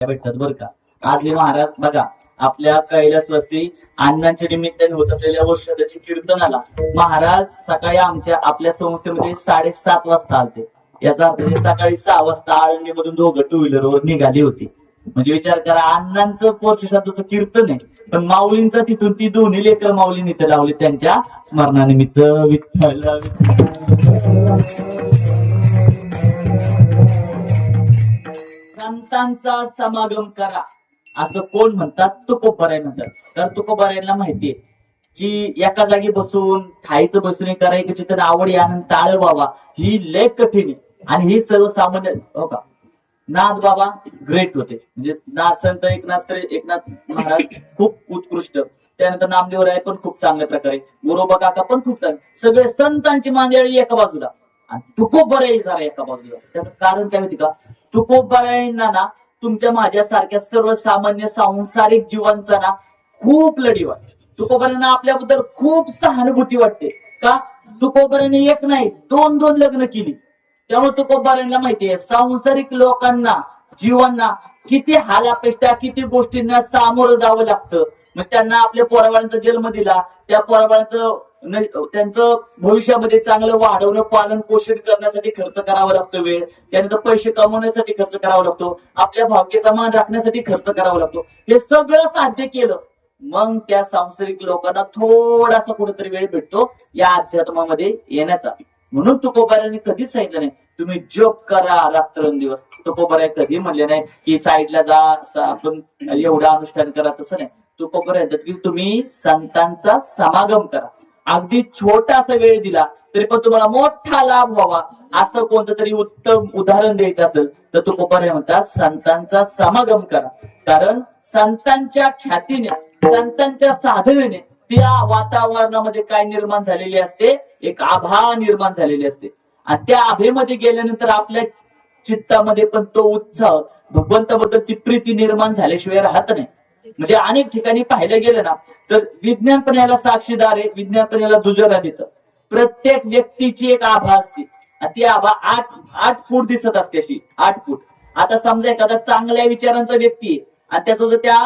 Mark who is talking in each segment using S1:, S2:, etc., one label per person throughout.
S1: भेटतात बरं का. आज हे महाराज बघा आपल्या कैलासवस्ती अण्णांच्या निमित्ताने होत असलेल्या वर्षाची कीर्तनाला महाराज सकाळी आमच्या आपल्या संस्थेमध्ये साडेसात वाजता आलते. याचा अर्थ सकाळी सहा वाजता आळंदी मधून दोघं टू व्हीलरवर निघाली होती. म्हणजे विचार करा अण्णांचं पोर्शब्दाचं कीर्तन आहे पण माऊलींचं तिथून ती दोन्ही लेकर माऊलींनी इथं लावली त्यांच्या स्मरणानिमित्त. विठ्ठल. संतांचा समागम करा. असं कोण म्हणतात? तुकोबराय म्हणतात तर तुकोबरायला माहितीये की एका जागी बसून खायचं बसून करायची तर आवड आनंद ताळ बाबा ही लय कठीण आहे. आणि ही सर्वसामान्य हो का? नाथ बाबा ग्रेट होते. म्हणजे नाथ संत एकनाथ एकनाथ महाराज खूप उत्कृष्ट. त्यानंतर नामदेव राय पण खूप चांगल्या प्रकारे. गोरोबा काका पण खूप चांगले. सगळे संतांची मांदियाळी एका बाजूला. आणि तुकोबराई जरा एका बाजूला. त्याचं कारण काय माहिती का? तुकोबरायांना ना तुमच्या माझ्यासारख्या सर्वसामान्य सांसारिक जीवांचा ना खूप लढी वाटते. तुकोबरांना आपल्याबद्दल खूप सहानुभूती वाटते. का? तुकोबरांनी एक नाही दोन दोन लग्न केली. त्यामुळे तुकोबारांना माहितीये सांसारिक लोकांना जीवांना किती हालापेष्टा किती गोष्टींना सामोरं जावं लागतं. मग त्यांना आपल्या पोराबाळांचा जन्म दिला त्या पोराबाळांचं त्यांचं भविष्यामध्ये चांगलं वाढवणं पालन पोषण करण्यासाठी खर्च करावा लागतो वेळ. त्यानंतर पैसे कमवण्यासाठी खर्च करावा लागतो. आपल्या भावकीचा मान राखण्यासाठी खर्च करावा लागतो. हे सगळं साध्य केलं मग त्या सांसारिक लोकांना थोडासा कुठेतरी वेळ भेटतो या अध्यात्मामध्ये येण्याचा. म्हणून तुकोबारांनी कधीच सांगितलं नाही तुम्ही जप करा रात्रंदिवस. तुकोबाऱ्या कधी म्हणले नाही की साईडला जा आपण एवढं अनुष्ठान करा तसं नाही. तुकोबारा म्हणतात की तुम्ही संतांचा समागम करा. अगदी छोटासा वेळ दिला तरी पण तुम्हाला मोठा लाभ व्हावा. असं कोणतं तरी उत्तम उदाहरण द्यायचं असेल तर तुकोबाराय म्हणतात संतांचा समागम करा. कारण संतांच्या ख्यातीने संतांच्या साधनेने त्या वातावरणामध्ये काय निर्माण झालेली असते? एक आभा निर्माण झालेली असते. आणि त्या आभेमध्ये गेल्यानंतर आपल्या चित्तामध्ये पण तो उत्साह भगवंताबद्दल ती प्रीती निर्माण झाल्याशिवाय राहत नाही. म्हणजे अनेक ठिकाणी पाहायला गेलं ना तर विज्ञान पण याला साक्षीदार आहे विज्ञान पण याला दुजोरा देतं. प्रत्येक व्यक्तीची एक आभा असते. आणि ती आभा आठ आठ फूट दिसत असते अशी आठ फूट. आता समजा एखादा चांगल्या विचारांचा व्यक्ती आहे आणि त्याचा जर त्या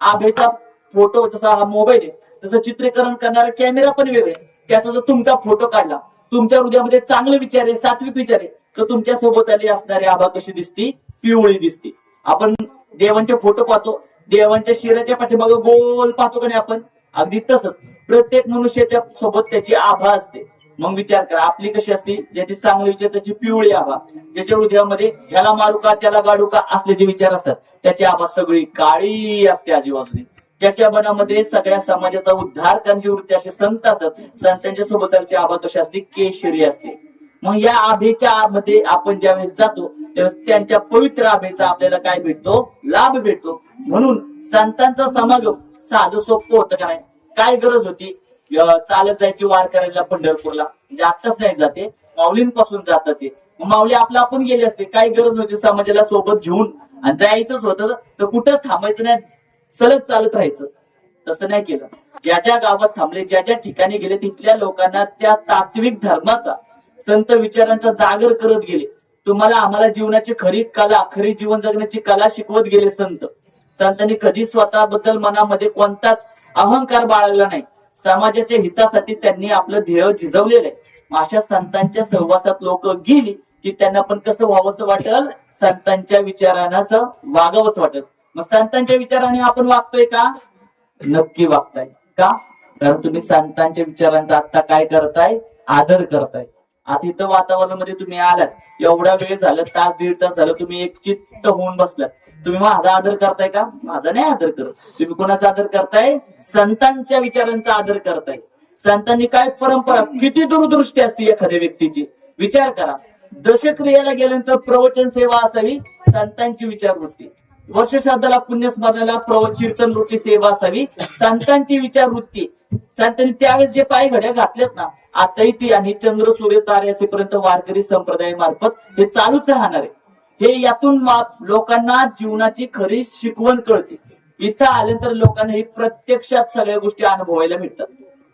S1: आभेचा फोटो जसा हा मोबाईल आहे तसं चित्रीकरण करणारा कॅमेरा पण वेगळे त्याचा जर तुमचा फोटो काढला तुमच्या हृदयामध्ये चांगले विचार आहे सात्विक विचार आहे तर तुमच्यासोबत आली असणारी आभा कशी दिसती? पिवळी दिसते. आपण देवांचे फोटो पाहतो देवांच्या शिराच्या पाठीमाग गोल पाहतो का नाही आपण? अगदी तसंच. प्रत्येक मनुष्याच्या सोबत त्याची आभा असते. मग विचार करा आपली कशी असते? ज्याची चांगले विचार त्याची पिवळी आभा. ज्याच्या हृदयामध्ये ह्याला मारू का त्याला गाडू का असले जे विचार असतात त्याची आभा सगळी काळी असते आजीबाजूने. ज्याच्या मनामध्ये सगळ्या समाजाचा उद्धार करण्याची वृत्ती असे संत असतात संतांच्या सोबतची आभा कशी असते केशरी असते. मग या आभेच्या मध्ये आपण ज्यावेळेस जातो त्यांच्या पवित्र आभेचा आपल्याला काय भेटतो? लाभ भेटतो. म्हणून संतांचा समागम साधं सोपं होतं का नाही? काय गरज होती? चालत जायची वार करायला पंढरपूरला. म्हणजे आत्ताच नाही जाते. माऊलींपासून जातात ते. माऊली आपलं आपण गेले असते. काय गरज नव्हती समाजाला सोबत घेऊन? आणि जायचंच होतं. तर कुठंच थांबायचं नाही. सलग चालत राहायचं. तसं नाही केलं. ज्या ज्या गावात थांबले ज्या ज्या ठिकाणी गेले तिथल्या लोकांना त्या तात्विक धर्माचा संत विचारांचा जागर करत गेले. तुम्हाला आम्हाला जीवनाची खरी कला खरी जीवन जगण्याची कला शिकवत गेले संत. संतांनी कधी स्वतःबद्दल मनामध्ये कोणताच अहंकार बाळगला नाही. समाजाच्या हितासाठी त्यांनी आपलं ध्येय झिजवलेलं आहे. अशा संतांच्या सहवासात लोक गेली की त्यांना पण कसं व्हावंसं वाटल? संतांच्या विचारांनाच वागावंच वाटत मग संतांच्या विचाराने आपण वागतोय का? नक्की वागताय. का? कारण तुम्ही संतांच्या विचारांचा आता काय करताय? आदर करताय. आता इथं वातावरणामध्ये तुम्ही आलात एवढा वेळ झाला तास दीड तास झालं तुम्ही एक चित्त होऊन बसलात. तुम्ही माझा आदर करताय का? माझा नाही आदर करत. तुम्ही कोणाचा आदर करताय? संतांच्या विचारांचा आदर करताय. संतांनी काय परंपरा? किती दूरदृष्टी असते एखाद्या व्यक्तीची? विचार करा. दशक्रियेला गेल्यानंतर प्रवचन सेवा असावी संतांची विचारवृत्ती. वर्ष श्राद्धाला पुण्यस्मरणाला प्रव कीर्तन वृत्ती सेवा असावी संतांची विचारवृत्ती. संतांनी त्यावेळेस जे पाय घड्या घातल्यात ना आताही ती आणि चंद्र सूर्य तारे असेपर्यंत वारकरी संप्रदायामार्फत हे चालूच राहणार आहे. हे यातून लोकांना जीवनाची खरी शिकवण कळते. इथं आल्यानंतर लोकांना ही प्रत्यक्षात सगळ्या गोष्टी अनुभवायला मिळतात.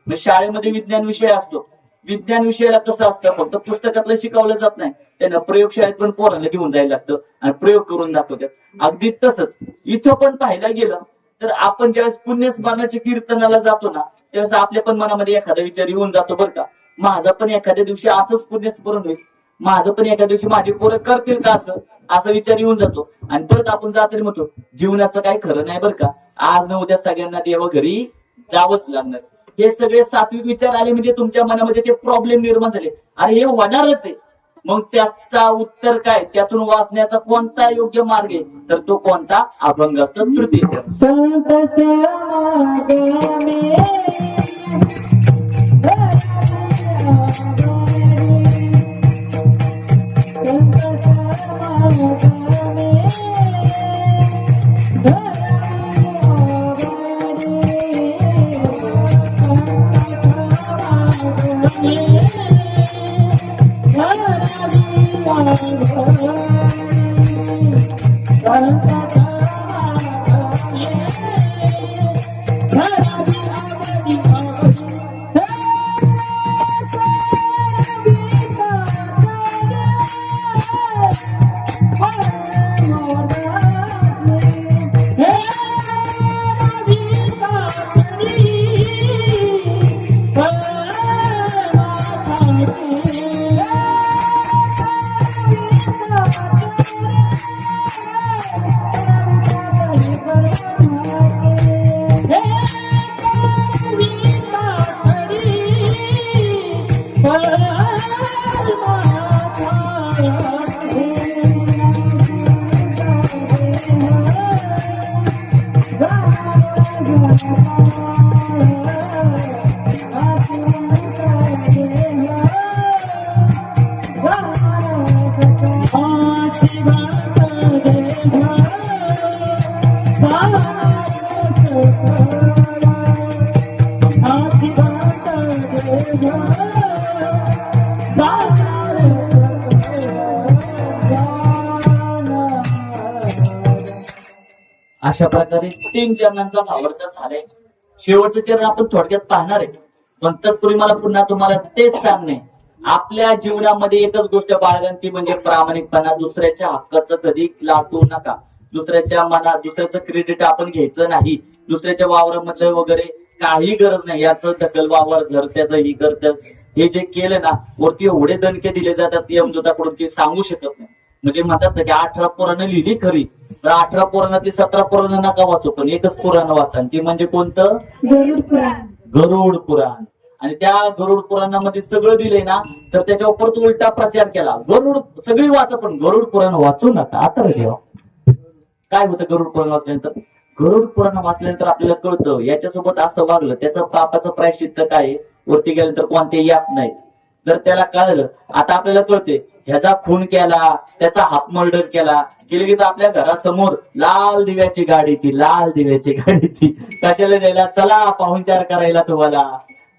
S1: मग शाळेमध्ये विज्ञान विषय असतो. विज्ञान विषयाला कसं असतं? फक्त पुस्तकातलं शिकवलं जात नाही. त्यांना प्रयोगशाळेत पण पोरांना घेऊन जायला लागतं आणि प्रयोग करून दाखवतात. अगदी तसंच. इथं पण पाहायला गेलं तर आपण ज्यावेळेस पुण्यस्मरणाच्या कीर्तनाला जातो ना त्यावेळेस आपल्या पण मनामध्ये एखादा विचार येऊन जातो बरं का. माझा पण एखाद्या दिवशी असंच पुण्यस्मरण होईल. माझं पण एका दिवशी माझी पोरं करतील का असं असा विचार येऊन जातो. आणि परत आपण जाताना म्हणतो जीवनाचं काही खरं नाही बरं का. आज न उद्या सगळ्यांना देवा घरी जावंच लागणार. हे सगळे सात्विक विचार आले म्हणजे तुमच्या मनामध्ये ते प्रॉब्लेम निर्माण झाले. अरे हे होणारच आहे. मग त्याचा उत्तर काय? त्यातून वाचण्याचा कोणता योग्य मार्ग आहे? तर तो कोणता? अभंगाचा तृतीय
S2: Thank you.
S1: अशा प्रकारे तीन चरणांचा भावार्थ झालाय. शेवटचं चरण आपण थोडक्यात पाहणार आहे. पण तत्पूर्वी मला पुन्हा तुम्हाला तेच सांगणे. आपल्या जीवनामध्ये एकच गोष्ट बाळगण ती म्हणजे प्रामाणिकपणा. दुसऱ्याच्या हक्काचं कधी लाटू नका. दुसऱ्याच्या मनात दुसऱ्याचं क्रेडिट आपण घ्यायचं नाही. दुसऱ्याच्या वावरामधलं वगैरे काही गरज नाही. याचं दखल वावर झर त्याचं ही करत हे जे केलं ना वरती एवढे दणके दिले जातात यमदूताकडून ते सांगू शकत नाही. म्हणजे म्हणतात ना की अठरा पोरानं लिहिली खरी तर अठरा पोरानं ती सतरा पोरानं नका वाचू पण एकच पुराण वाचा ती म्हणजे कोणतं?
S2: गरुड पुराण.
S1: गरुड पुराण. आणि त्या गरुड पुराणामध्ये सगळं दिलंय ना तर त्याच्यावर परत उलटा प्रचार केला. गरुड सगळी वाचा पण गरुड पुराण वाचू नका आता देवा. काय होतं गरुड पुराण वाचल्यानंतर? गरुड पुराण वाचल्यानंतर आपल्याला कळतं याच्यासोबत असं वागलं त्याचं पापाचं प्रायश्चित्त काय आहे? वरती गेल्यानंतर कोणते याप नाही जर त्याला कळलं आता आपल्याला कळते ह्याचा खून केला त्याचा हाफ मर्डर केला. की लगेच आपल्या घरासमोर लाल दिव्याची गाडी ती लाल दिव्याची गाडी ती. कशाला द्यायला चला पाहुणचार करायला तुम्हाला.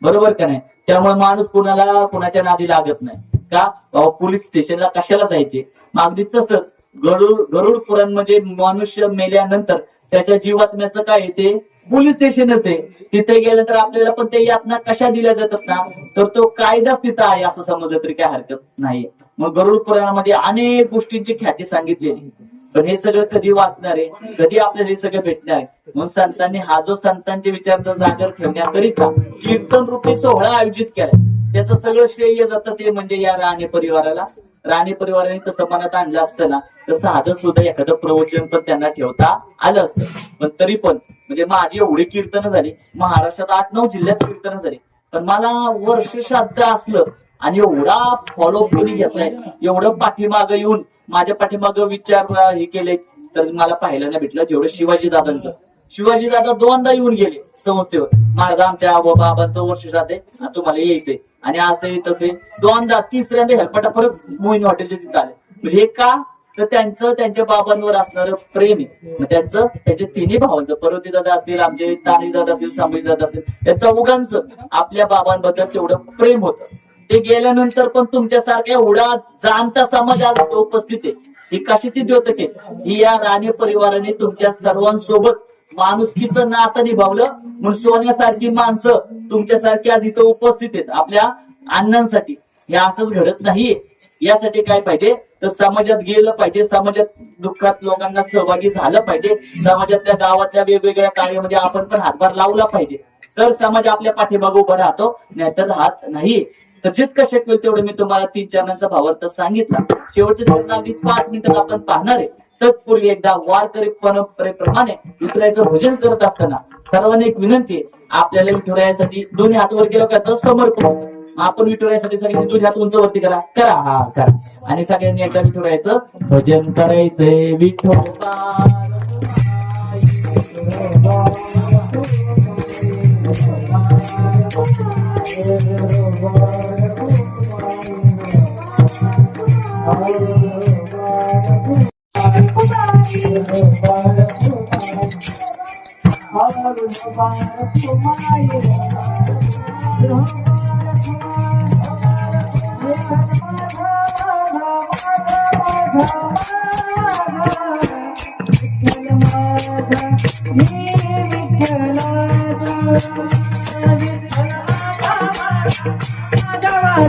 S1: बरोबर का नाही? त्यामुळे माणूस कुणाला कुणाच्या नादी लागत नाही. का? पोलीस स्टेशनला कशाला जायचे? मग अगदी तसंच गरुड गरुड पुराण म्हणजे मनुष्य मेल्यानंतर त्याच्या जीवात्म्याचं काय येते ते? पोलीस स्टेशनच आहे. तिथे गेल्यानंतर आपल्याला पण ते यातना कशा दिल्या जातात ना? तर तो कायदाच तिथं आहे असं समजलं तरी काय हरकत नाही मग गरुड पुराणामध्ये अनेक गोष्टींची ख्याती सांगितलेली. पण हे सगळं कधी वाचणार? आहे कधी आपल्याला हे सगळं भेटणार आहे? म्हणून संतांनी हा जो संतांच्या विचारांचा जागर ठेवण्याकरिता कीर्तन रूपी सोहळा आयोजित केला. त्याचं सगळं श्रेय जातं ते म्हणजे या राणे परिवाराला. राणे परिवाराने तसं मनात आणलं असतं ना तर साधं सुद्धा एखादं प्रवचन पण त्यांना ठेवता आलं असतं. पण तरी पण म्हणजे माझी एवढी कीर्तन झाली महाराष्ट्रात आठ नऊ जिल्ह्यात कीर्तन झाली. पण मला वर्ष श्राद्ध असलं आणि एवढा फॉलो कोणी घेतलाय एवढं पाठीमागं येऊन माझ्या पाठीमागं विचार हे केले तर मला पाहायला नाही भेटलं. जेवढं शिवाजी दादांचं. शिवाजी दादा दोनदा येऊन गेले संस्थेवर. माझा आमच्या आबा बाबांचं वर्ष जाते आहे आणि तुम्हाला यायचंय. आणि असं तसे दोनदा तिसऱ्यांदा हेल्पटा परत मोहिनी हॉटेलच्या तिथं आले. म्हणजे हे का? तर त्यांचं त्यांच्या बाबांवर असणारं प्रेम आहे. त्यांचं त्यांच्या तिन्ही भावांचं पर्वती दादा असतील आमचे तानी दादा असतील संभाजी दादा असतील त्यांचं चौघांचं आपल्या बाबांबद्दल तेवढं प्रेम होतं. ते गेल्यानंतर पण तुमच्यासारख्या एवढा जाणता समाज आज उपस्थित आहे. ही कशाची द्योतक आहे? ही या राणे परिवाराने तुमच्या सर्वांसोबत माणुसकीचं नातं निभावलं. म्हणून सोन्यासारखी माणसं तुमच्यासारखी आज इथं उपस्थित आहेत. आपल्या अण्णांसाठी. हे असंच घडत नाही यासाठी काय पाहिजे? तर समाजात गेलं पाहिजे. समाजात दुःखात लोकांना सहभागी झालं पाहिजे. समाजातल्या गावातल्या वेगवेगळ्या कार्यामध्ये आपण पण हातभार लावला पाहिजे. तर समाज आपल्या पाठीमागे उभा राहतो. नाहीतर राहत नाही तर जितकं शक्य होईल तेवढं मी तुम्हाला तीन चरणांचा भावार्थ सांगितला. शेवटचे चरण अगदी पाच मिनिटात आपण पाहणार आहे. तत्पूर्वी एकदा वारकरी परंपरेप्रमाणे विठुरायाचं भजन करत असताना सर्वांनी एक विनंती आहे. आपल्याला विठुरायासाठी दोन्ही हातवर गेलो केलं का तर समर्पण आपण विठुरायासाठी सगळ्यांनी दोन्ही हात उंच वरती करा. करा हा करा. आणि सगळ्यांनी एकदा विठुरायाचं भजन करायचंय. विठो विठोबा
S2: विठ्ठल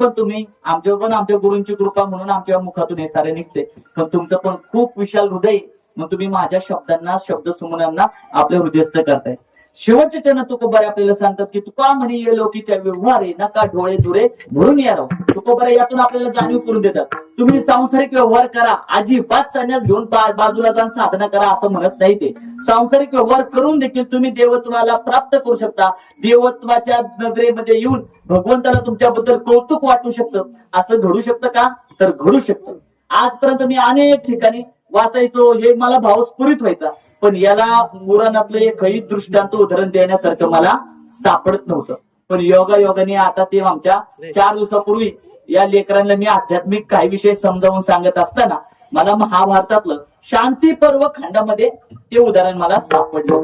S1: पण तुम्ही आमच्यावर पण आमच्या गुरुंची कृपा म्हणून आमच्या मुखातून हे सारे निघते. पण तुमचं पण खूप विशाल हृदय मग तुम्ही माझ्या शब्दांना शब्द सुमनांना आपले हृदयस्थ करताय. शेवटचे चरण तुकोबारे आपल्याला सांगतात की तुका म्हणे ये लोकीच्या व्यवहारे नका डोळे दुरे भरून या राव. तुकोबारे यातून आपल्याला जाणीव करून देतात. तुम्ही सांसारिक व्यवहार करा अजिबात संन्यास घेऊन बाजूला जाऊन साधना करा असं म्हणत नाही ते. सांसारिक व्यवहार करून देखील तुम्ही देवत्वाला प्राप्त करू शकता. देवत्वाच्या नजरेमध्ये येऊन भगवंताला तुमच्याबद्दल कौतुक वाटू शकतं. असं घडू शकतं का? तर घडू शकतं. आजपर्यंत मी अनेक ठिकाणी वाचायचो हे मला भाव स्फुरित व्हायचा. पण याला पुराणातलं एकही दृष्टांत उदाहरण देण्यासारखं मला सापडत नव्हतं. पण योगा योगाने आता ते आमच्या चार दिवसापूर्वी या लेकरांना मी आध्यात्मिक काही विषय समजावून सांगत असताना मला महाभारतातलं शांती पर्व खंडामध्ये ते उदाहरण मला सापडलं.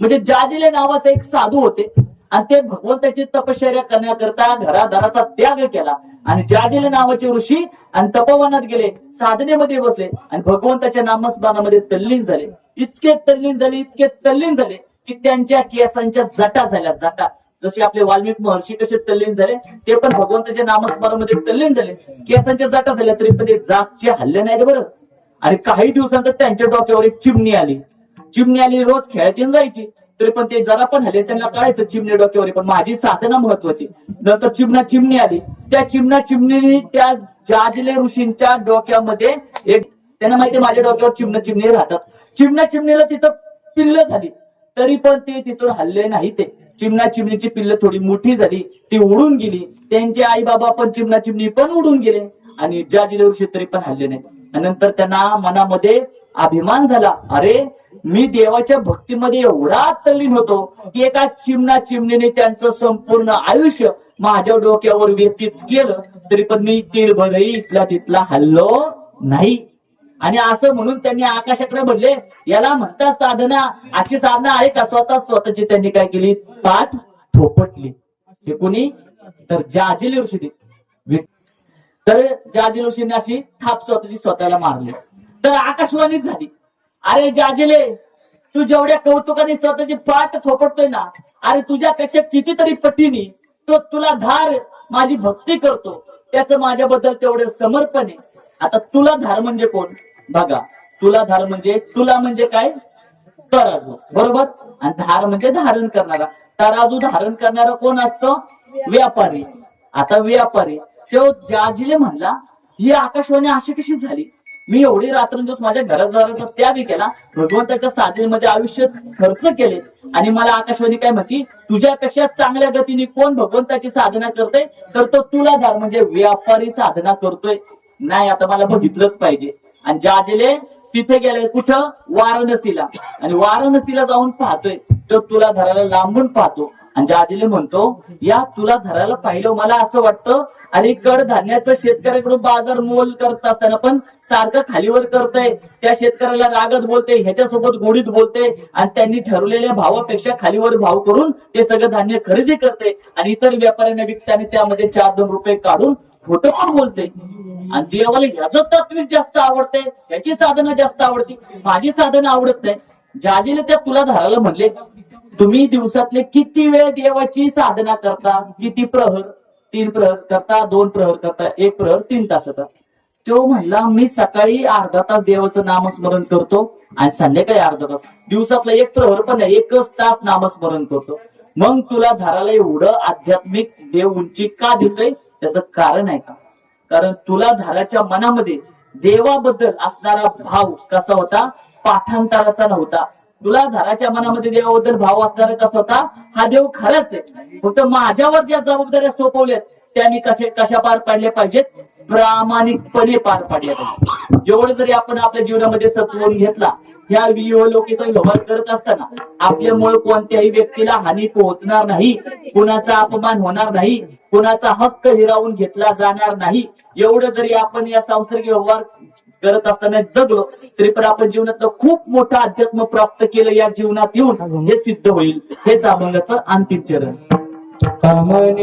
S1: म्हणजे जाजिले नावाचे एक साधू होते आणि ते भगवंताची तपश्चर्या करण्याकरता घरादाराचा त्याग केला. आणि जाजिले नावाचे ऋषी आणि तपोवनात गेले साधनेमध्ये बसले आणि भगवंताच्या नामस्मरणामध्ये तल्लीन झाले. इतके तल्लीन झाले इतके तल्लीन झाले की त्यांच्या केसांच्या जटा झाल्या जटा. जसे आपले वाल्मिक महर्षी कसे तल्लीन झाले ते पण भगवंताच्या नामस्मरणामध्ये तल्लीन झाले. केसांच्या जटा झाल्या तरी पण ते जागचे हल्ले नाहीत बरं. आणि काही दिवसांतर त्यांच्या डोक्यावर एक चिमणी आली. चिमणी आली रोज खेळायची जायची. तरी पण ते जरा पण हल्ले त्यांना कळायचं चिमणी डोक्यावर पण माझी साधना महत्वाची. नंतर चिमणा चिमणी आली. त्या चिमणा चिमणीने त्या जाजले ऋषींच्या डोक्यामध्ये एक त्यांना माहिती माझ्या डोक्यावर चिमणा चिमणी राहतात. चिमण्या चिमणीला तिथं पिल्ल झाली. तरी पण ते तिथून हल्ले नाही ते. चिमणा चिमणीची पिल्ल थोडी मोठी झाली. ती उडून गेली. त्यांचे आई बाबा पण चिमणा चिमणी पण उडून गेले. आणि ज्या ऋषी तरी पण हल्ले नाही. नंतर त्यांना मनामध्ये अभिमान झाला. अरे मी देवाच्या भक्तीमध्ये एवढा तल्लीन होतो की एका चिमणा चिमणीने त्यांचं संपूर्ण आयुष्य माझ्या डोक्यावर व्यतीत केलं तरी पण मी तिळभरही इथला तिथला हल्लो नाही. आणि असं म्हणून त्यांनी आकाशाकडे म्हणले याला म्हणतात साधना अशी साधना आहे का? स्वतः स्वतःची त्यांनी काय केली? पाठ थोपटली. हे कोणी? तर जाजिल ऋषीने. तर जाजिल ऋषीने अशी थाप स्वतःची स्वतःला मारली. तर आकाशवाणीच झाली. अरे जाजिले तू जेवढ्या कौतुकाने स्वतःची पाठ थोपटतोय ना अरे तुझ्यापेक्षा कितीतरी पटीने तो तुला धार माझी भक्ती करतो. त्याचं माझ्याबद्दल तेवढं समर्पण आहे. आता तुला धार म्हणजे कोण? बघा तुला धार म्हणजे तुला म्हणजे काय? तराजू. बरोबर? आणि धार म्हणजे धारण करणारा. तराजू धारण करणारा कोण असतो? व्यापारी. आता व्यापारी. तो जाजिले म्हणला ही आकाशवाणी अशी कशी झाली? मी एवढी रात्रंदिवस माझ्या घरादाराचा त्याग केला भगवंताच्या साधनेमध्ये आयुष्य खर्च केले. आणि मला आकाशवाणी काय म्हणती तुझ्यापेक्षा चांगल्या गतीने कोण भगवंताची साधना करतोय? तर तो तुला धार म्हणजे व्यापारी साधना करतोय. नाही आता मला बघितलंच पाहिजे. आणि जाजेले तिथे गेले कुठं? वाराणसीला. आणि वाराणसीला जाऊन पाहतोय. तर तुला धराला लांबून पाहतो. आणि जाजीले म्हणतो या तुला धरायला पाहिलं मला असं वाटतं. अरे कडधान्याचं शेतकऱ्याकडून बाजार मोल करत असताना पण सारखं खालीवर करतय. त्या शेतकऱ्याला रागत बोलते ह्याच्यासोबत गोडीत बोलते आणि त्यांनी ठरवलेल्या भावापेक्षा खालीवर भाव करून ते सगळं धान्य खरेदी करते आणि इतर व्यापाऱ्यांना विकताना त्यामध्ये चार दोन रुपये काढून खोटं पण बोलते आणि देवाला ह्याचं तात्विक जास्त आवडते ह्याची साधनं जास्त आवडती. माझी साधनं आवडत नाही. जाजीने त्या तुला धरायला म्हणले तुम्ही दिवसातले किती वेळ देवाची साधना करता? किती प्रहर? तीन प्रहर करता दोन प्रहर करता एक प्रहर तीन तासाचा. तो म्हणला मी सकाळी अर्धा तास देवाचं नामस्मरण करतो आणि संध्याकाळी अर्धा तास. दिवसातला एक प्रहर पण नाही एकच तास नामस्मरण करतो. मग तुला धाराला एवढं आध्यात्मिक देव उंची का देतोय? त्याचं कारण आहे का? कारण तुला धाराच्या मनामध्ये देवाबद्दल असणारा भाव कसा होता? पाठांतराचा नव्हता. तुला धाराच्या मनामध्ये देवाबद्दल भाव असणारा कसा होता? हा देव खराच आहे. फक्त माझ्यावर ज्या जबाबदाऱ्या सोपवल्यात त्या मी कशा कशा पार पाडल्या पाहिजेत? प्रामाणिकपणे पार पाडल्या पाहिजेत. एवढं जरी आपण आपल्या जीवनामध्ये सत्वून घेतला ह्या लोकेचा व्यवहार करत असताना आपल्यामुळे कोणत्याही व्यक्तीला हानी पोहोचणार नाही कुणाचा अपमान होणार नाही कुणाचा हक्क हिरावून घेतला जाणार नाही. एवढं जरी आपण या सांस्कृतिक व्यवहार करत असताना जगलो तरी पण आपण जीवनातलं खूप मोठं अध्यात्म प्राप्त केलं या जीवनात येऊन हे सिद्ध होईल. हेच अभंगाचं अंतिम चरण.
S2: कामने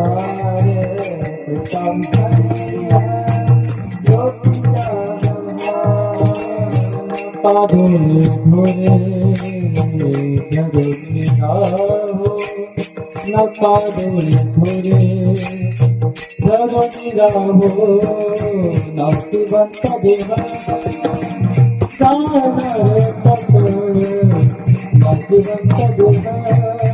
S2: Na pa de na pa de na pa de na pa de na pa de na pa de na pa de na pa de na pa de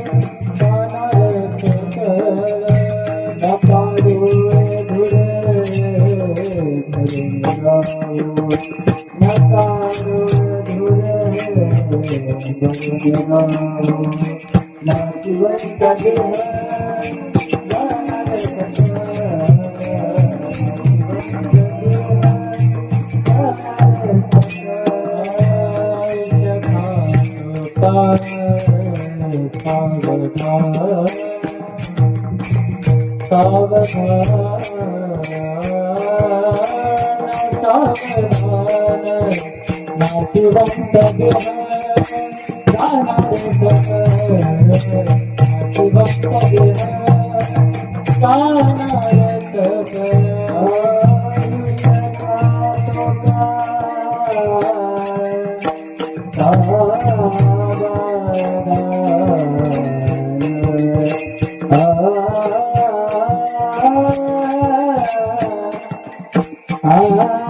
S1: Dnyaneshwar
S2: Dnyanraj माऊली Ah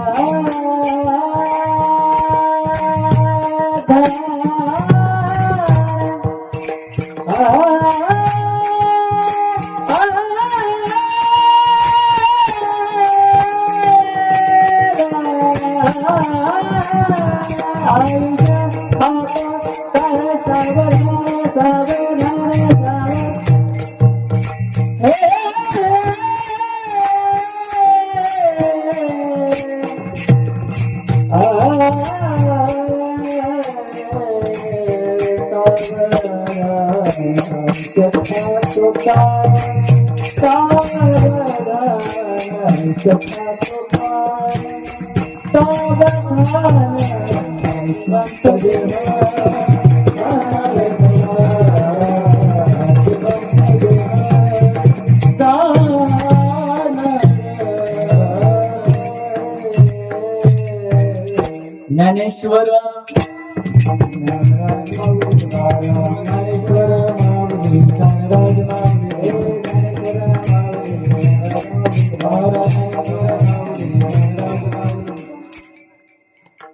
S2: ज्ञानेश्वर. माऊली ज्ञानराज ज्ञानेश्वर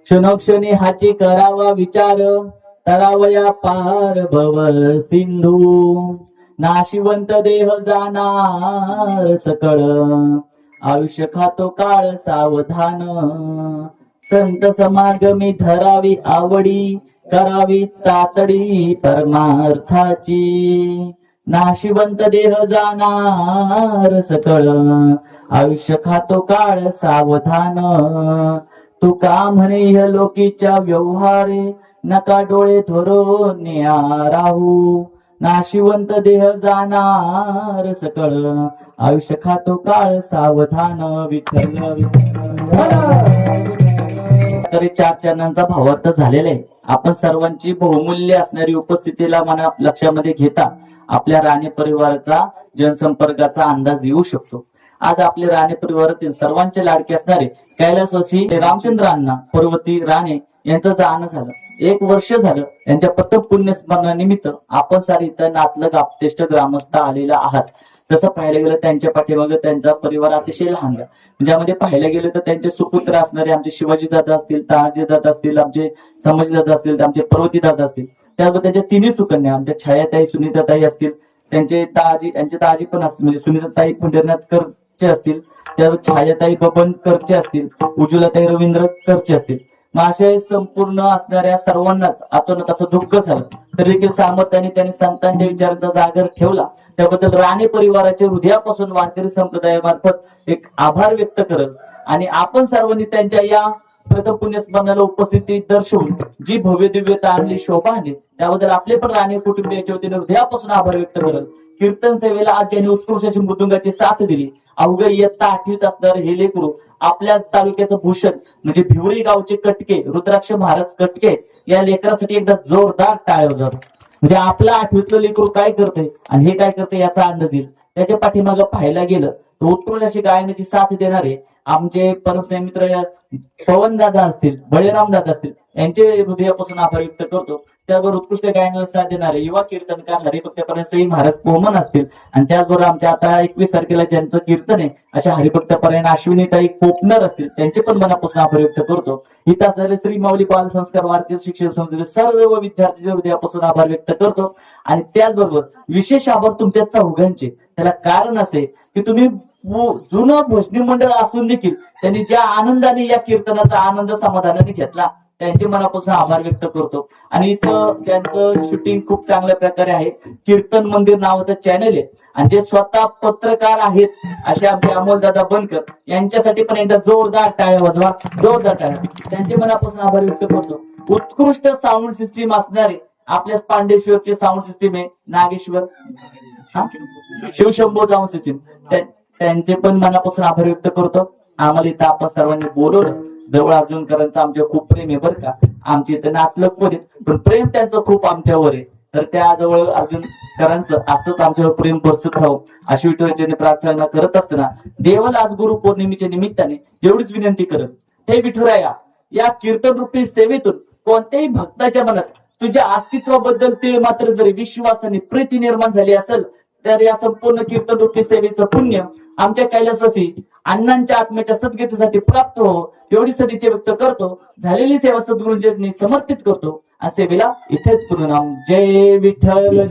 S1: क्षणोक्षणी हाची करावा विचार. तरावया पार भव सिंधू. नाशिवंत देह जाणार सकळ. आयुष्य खातो काळ सावधान. संत समागमी धरावी आवडी करावी तातडी परमार्थाची. नाशिवंत देह जाणार सकळ. आयुष्य खातो काळ सावधान. तू का म्हणे या लोकीच्या व्यवहारे? नका डोळे थोरो राहू. नाशिवंत देह जाणार सकळ. आयुष्य खातो काळ सावधान विठ्ठल तरी चार चरणांचा भावार्थ झालेला आहे. आपण सर्वांची बहुमूल्य असणारी उपस्थितीला मना लक्षामध्ये घेता आपल्या राणे परिवाराचा जनसंपर्काचा अंदाज येऊ शकतो. आज आपले राणे परिवारातील सर्वांचे लाडके असणारे कैलासवासी रामचंद्र अण्णा पर्वती राणे यांचं जाणं झालं. एक वर्ष झालं यांच्या प्रथम पुण्यस्मरणानिमित्त आपण सारे इथं नातलग आपतेष्ट ग्रामस्थ आलेला आहात. तसं पाहायला गेलं त्यांच्या पाठीमागे त्यांचा परिवार अतिशय लहान ज्यामध्ये पाहायला गेलं तर त्यांचे सुपुत्र असणारे आमचे शिवाजी दादा असतील तानाजी दादा असतील आमचे संभाजी दादा असतील आमचे पर्वती दादा असतील त्याचबरोबर त्यांच्या तिन्ही सुकन्या आमच्या छायाताई सुनीताताई असतील त्यांचे ताजी यांचे ताजी पण असतील म्हणजे सुनीताताई पंढरनाथकर करचे असतील त्यावर छायाताई बबन करचे असतील उज्ज्वलाताई रवींद्र करचे असतील मग अशा संपूर्ण असणाऱ्या सर्वांनाच आतून तसं दुःख झालं. तरी देखील सामर्थ्याने त्यांनी संतांच्या विचारांचा जागर ठेवला. त्याबद्दल राणे परिवाराच्या हृदयापासून वारकरी संप्रदायामार्फत एक आभार व्यक्त करत आणि आपण सर्वांनी त्यांच्या या प्रथम पुण्यस्मरणाला उपस्थिती दर्शवून जी भव्य दिव्यता आणली शोभा आणली त्याबद्दल आपले पण राणे कुटुंबियाच्या वतीने हृदयापासून आभार व्यक्त करत कीर्तन सेवेला आज ज्यांनी उत्कृष्ट मृदुंगाची साथ दिली अवघड इयत्ता आठवीत असणार हे लेकरू आपल्या तालुक्याचं भूषण म्हणजे भिवरी गावचे कटके रुद्राक्ष महाराज कटके या लेकरासाठी एकदा जोरदार टाळ्या जातो म्हणजे आपलं आठवीतलं लेकरू काय करते आणि हे काय करते याचा अंदाज येईल. त्याच्या पाठीमागं पाहायला गेलं तर उत्कृष्ट अशी गायनाची साथ देणारे आमचे परमस्नेह मित्र पवन दादा असतील बळीराम दादा असतील यांचे हृदयापासून आभार व्यक्त करतो त्याबरोबर उत्कृष्ट गायनाला साथ देणारे युवा कीर्तनकार हरिभक्तपर्यंत महाराज कोमन असतील. आणि त्याचबरोबर आमच्या आता एकवीस तारखेला ज्यांचं कीर्तन आहे अशा हरिभक्तपर्यंत अश्विनीताई कोपनर असतील त्यांचे पण मनापासून आभार व्यक्त करतो. इथं असणारे श्री माऊली बाल संस्कार भारतीय शिक्षण संस्थेचे सर्व विद्यार्थी हृदयापासून आभार व्यक्त करतो. आणि त्याचबरोबर विशेष आभार तुमच्या चौघांचे. त्याला कारण असे की तुम्ही जुनं भोजनी मंडळ असून देखील त्यांनी ज्या आनंदाने या कीर्तनाचा आनंद समाधानाने घेतला त्यांचे मनापासून आभार व्यक्त करतो. आणि इथं त्यांचं शूटिंग खूप चांगल्या प्रकारे आहे. कीर्तन मंदिर नावाचं चॅनल आहे. आणि जे स्वतः पत्रकार आहेत असे आमचे अमोलदादा बनकर यांच्यासाठी पण एकदा जोरदार टाळ्या वाजवा. जोरदार टाळ्या. त्यांचे मनापासून आभार व्यक्त करतो. उत्कृष्ट साऊंड सिस्टीम असणारे आपल्याच पांडेश्वरचे साऊंड सिस्टीम आहे. नागेश्वर. शिवशंभो साऊंड सिस्टीम त्यांचे पण मनापासून आभार व्यक्त करतो. आम्हाला इथं आपण सर्वांनी बोलवलं. जवळ अर्जुनकरांचं आमच्या खूप प्रेम आहे बरं का. आमची इथं नातलग पण पण प्रेम त्यांचं खूप आमच्यावर आहे. तर त्या जवळ अर्जुनकरांचं असंच आमच्यावर प्रेम बरसत राहू. अशी विठ्ठलाची प्रार्थना करत असताना देवाला आज गुरु पौर्णिमेच्या निमित्ताने एवढीच विनंती करत हे विठुराया या कीर्तन रूपी सेवेतून कोणत्याही भक्ताच्या मनात तुझ्या अस्तित्वाबद्दल ते मात्र जरी विश्वासाने प्रीती निर्माण झाली असेल तर या संपूर्ण कीर्तन रूपी सेवेचं पुण्य आमच्या कैलासवासी अण्णांच्या आत्म्याच्या सद्गतीसाठी प्राप्त हो एवढी सदिच्छा व्यक्त करतो. झालेली सेवा सद्गुरूंनी समर्पित करतो. आणि सेवेला इथेच पूर्ण नाम जय विठ्ठल